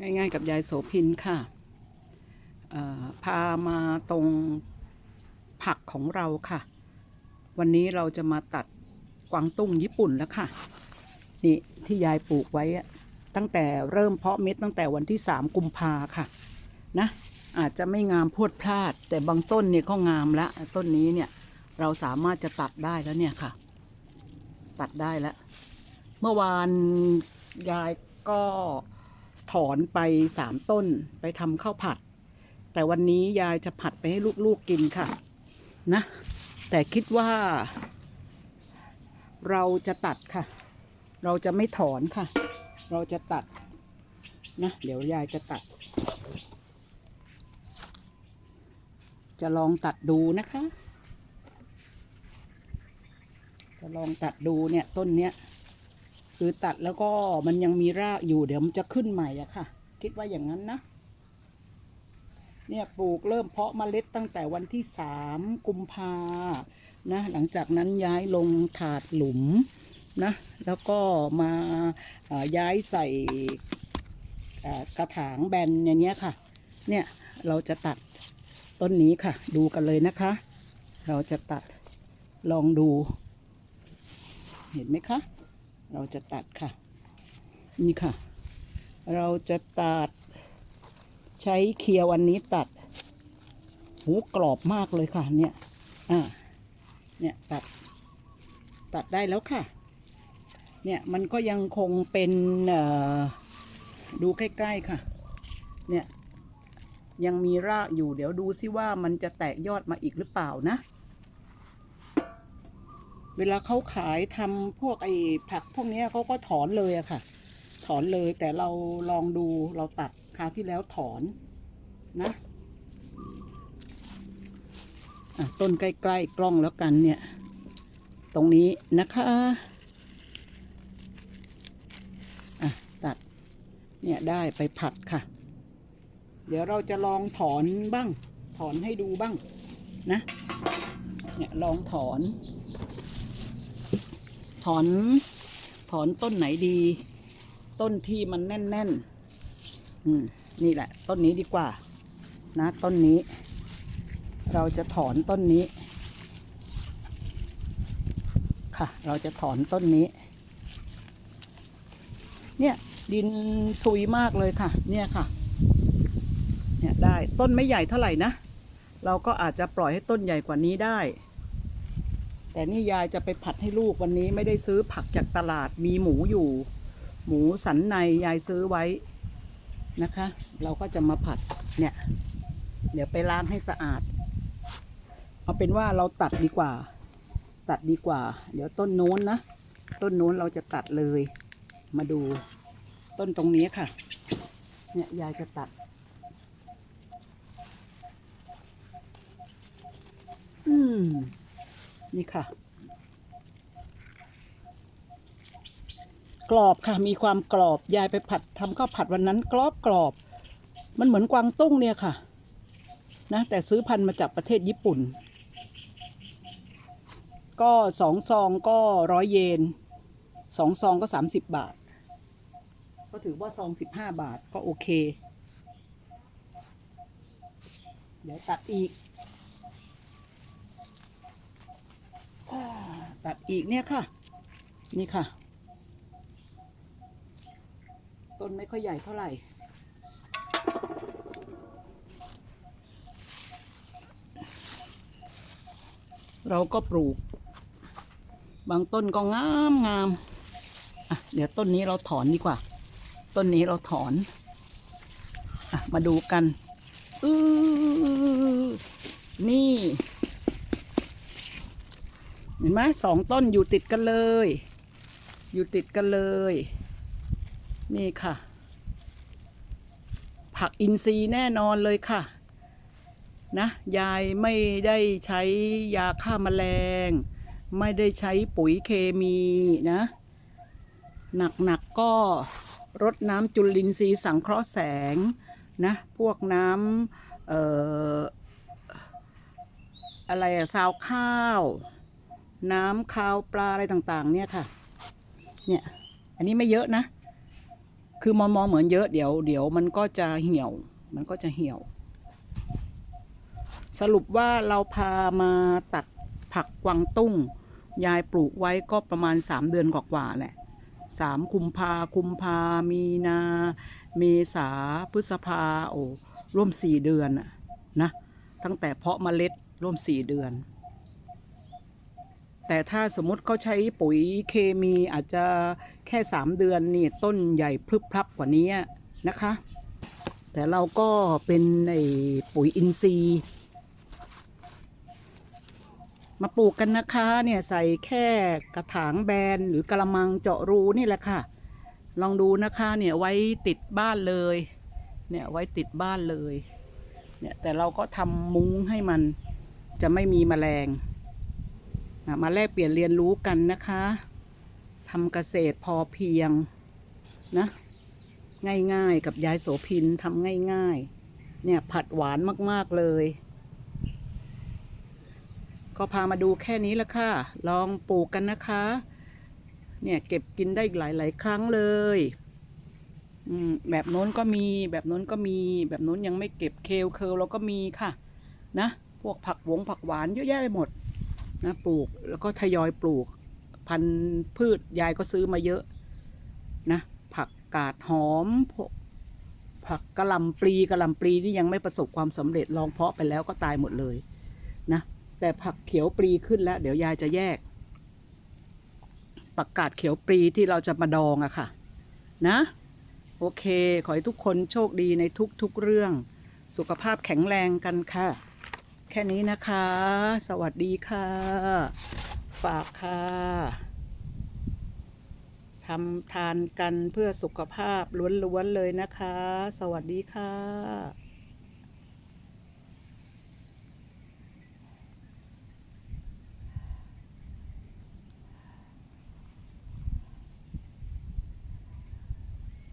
ง่ายๆ กับยายโสพินค่ะพามาตรงผักของเราค่ะ วันนี้เราจะมาตัดกวางตุ้งญี่ปุ่นแล้วค่ะ นี่ที่ยายปลูกไว้ตั้งแต่เริ่มเพาะเม็ดตั้งแต่วันที่สามกุมภาค่ะนะอาจจะไม่งามพวดพลาด แต่บางต้นเนี่ยก็งามล้วต้นนี้เนี่ยเราสามารถจะตัดได้แล้วเนี่ยค่ะ ตัดได้แล้ว เมื่อวานยายก็ ถอนไปสามต้นไปทำข้าวผัด แต่วันนี้ยายจะผัดไปให้ลูกๆกินค่ะ นะ แต่คิดว่า เราจะตัดค่ะ เราจะไม่ถอนค่ะ เราจะตัด นะ เดี๋ยวยายจะตัด จะลองตัดดูนะคะ จะลองตัดดูเนี่ยต้นเนี้ย คือตัดแล้วก็มันยังมีรากอยู่เดี๋ยวมันจะขึ้นใหม่อะค่ะ คิดว่าอย่างนั้นนะ เนี่ยปลูกเริ่มเพาะเมล็ดตั้งแต่วันที่สามกุมภานะ หลังจากนั้นย้ายลงถาดหลุมนะ แล้วก็มาย้ายใส่กระถางแบนอย่างเงี้ยค่ะ เนี่ยเราจะตัดต้นนี้ค่ะ ดูกันเลยนะคะ เราจะตัดลองดู เห็นไหมคะ เราจะตัดค่ะ นี่ค่ะ เราจะตัดใช้เคียวอันนี้ตัดหูกรอบมากเลยค่ะ เนี่ย อ่า เนี่ยตัด ตัดได้แล้วค่ะ เนี่ยมันก็ยังคงเป็นดูใกล้ๆค่ะ เนี่ยยังมีรากอยู่เดี๋ยวดูซิว่ามันจะแตกยอดมาอีกหรือเปล่านะ เวลาเขาขายทำพวกไอ้ผักพวกนี้เขาก็ถอนเลยอะค่ะ ถอนเลยแต่เราลองดูเราตัดคราวที่แล้วถอนนะะต้นใกล้ๆกล้องแล้วกันเนี่ย ตรงนี้นะคะะตัดเนี่ยได้ไปผัดค่ะ เดี๋ยวเราจะลองถอนบ้าง ถอนให้ดูบ้างนะ เนี่ยลองถอน ถอนถอนต้นไหนดี ต้นที่มันแน่นๆอืมนี่แหละ ต้นนี้ดีกว่า นะต้นนี้ เราจะถอนต้นนี้ ค่ะ เราจะถอนต้นนี้ เนี่ยดินซุยมากเลยค่ะ เนี่ยค่ะ เนี่ยได้ต้นไม่ใหญ่เท่าไหร่นะ เราก็อาจจะปล่อยให้ต้นใหญ่กว่านี้ได้ แต่นี่ยายจะไปผัดให้ลูกวันนี้ไม่ได้ซื้อผักจากตลาดมีหมูอยู่ หมูสันในยายซื้อไว้นะคะ เราก็จะมาผัดเนี่ย เดี๋ยวไปล้างให้สะอาด เอาเป็นว่าเราตัดดีกว่า ตัดดีกว่า เดี๋ยวต้นโน้นนะ ต้นโน้นเราจะตัดเลย มาดูต้นตรงนี้ค่ะ เนี่ยยายจะตัดอืม นี่ค่ะ กรอบค่ะมีความกรอบยายไปผัดทำข้าวผัดวันนั้นกรอบกรอบ มันเหมือนกวางตุ้งเนี่ยค่ะ นะ แต่ซื้อพันธุ์มาจากประเทศญี่ปุ่น ก็สองซองก็ร้อยเยนสองซองก็สามสิบบาท ก็ถือว่าซองสิบห้าบาทก็โอเค เดี๋ยวตัดอีก อ่า ตัดอีกเนี่ยค่ะ นี่ค่ะ ต้นไม่ค่อยใหญ่เท่าไหร่ เราก็ปลูก บางต้นก็งามงามอะเดี๋ยวต้นนี้เราถอนดีกว่า ต้นนี้เราถอนอะมาดูกัน อือนี่ เห็นไหมสองต้นอยู่ติดกันเลย อยู่ติดกันเลย นี่ค่ะ ผักอินทรีย์แน่นอนเลยค่ะ นะ ยายไม่ได้ใช้ยาฆ่าแมลง ไม่ได้ใช้ปุ๋ยเคมีนะ หนักๆก็รดน้ำจุลินทรีย์สังเคราะห์แสงนะ พวกน้ำอออะไรอะซาวข้าว น้ำคาวปลาอะไรต่างๆ เนี่ยค่ะ เนี่ย อันนี้ไม่เยอะนะ คือมองมองเหมือนเยอะเดี๋ยวเดี๋ยวมันก็จะเหี่ยว มันก็จะเหี่ยว สรุปว่าเราพามาตัดผักกวางตุ้ง ยายปลูกไว้ก็ประมาณสามเดือนกว่าๆแหละสามกุมภากุมภามีนา เมษาพฤษภาโอ้ร่วมสี่เดือนอะนะ ตั้งแต่เพาะเมล็ดร่วมสี่เดือน แต่ถ้าสมมติเขาใช้ปุ๋ยเคมีอาจจะแค่สามเดือนนี่ต้นใหญ่พรึบพรับกว่านี้นะคะ แต่เราก็เป็นไอ้ปุ๋ยอินทรีย์ มาปลูกกันนะคะเนี่ยใส่แค่กระถางแบนหรือกระมังเจาะรูนี่แหละค่ะ ลองดูนะคะเนี่ยไว้ติดบ้านเลย เนี่ยไว้ติดบ้านเลย เนี่ยแต่เราก็ทำมุ้งให้มันจะไม่มีแมลง มาแลกเปลี่ยนเรียนรู้กันนะคะทำเกษตรพอเพียงนะง่ายๆ กับยายโสพินทำง่ายๆ เนี่ยผัดหวานมากๆเลย ก็พามาดูแค่นี้ละค่ะ ลองปลูกกันนะคะ เนี่ยเก็บกินได้อีกหลาย ๆ ครั้งเลยแบบโน้นก็มีแบบโน้นก็มีแบบโน้นยังไม่เก็บเคลเคลเราก็มีค่ะ นะ พวกผักหวงผักหวานเยอะแยะไปหมด นะปลูกแล้วก็ทยอยปลูก พันธุ์พืชยายก็ซื้อมาเยอะนะผักกาดหอม ผักกะลำปลีกะลำปลีนี่ยังไม่ประสบความสำเร็จลองเพาะไปแล้วก็ตายหมดเลยนะแต่ผักเขียวปลีขึ้นแล้ว เดี๋ยวยายจะแยกผักกาดเขียวปลีที่เราจะมาดองอะค่ะ นะ โอเค ขอให้ทุกคนโชคดีในทุกๆเรื่อง สุขภาพแข็งแรงกันค่ะ แค่นี้นะคะ สวัสดีค่ะ ฝากค่ะทำทานกันเพื่อสุขภาพล้วนๆเลยนะคะ สวัสดีค่ะ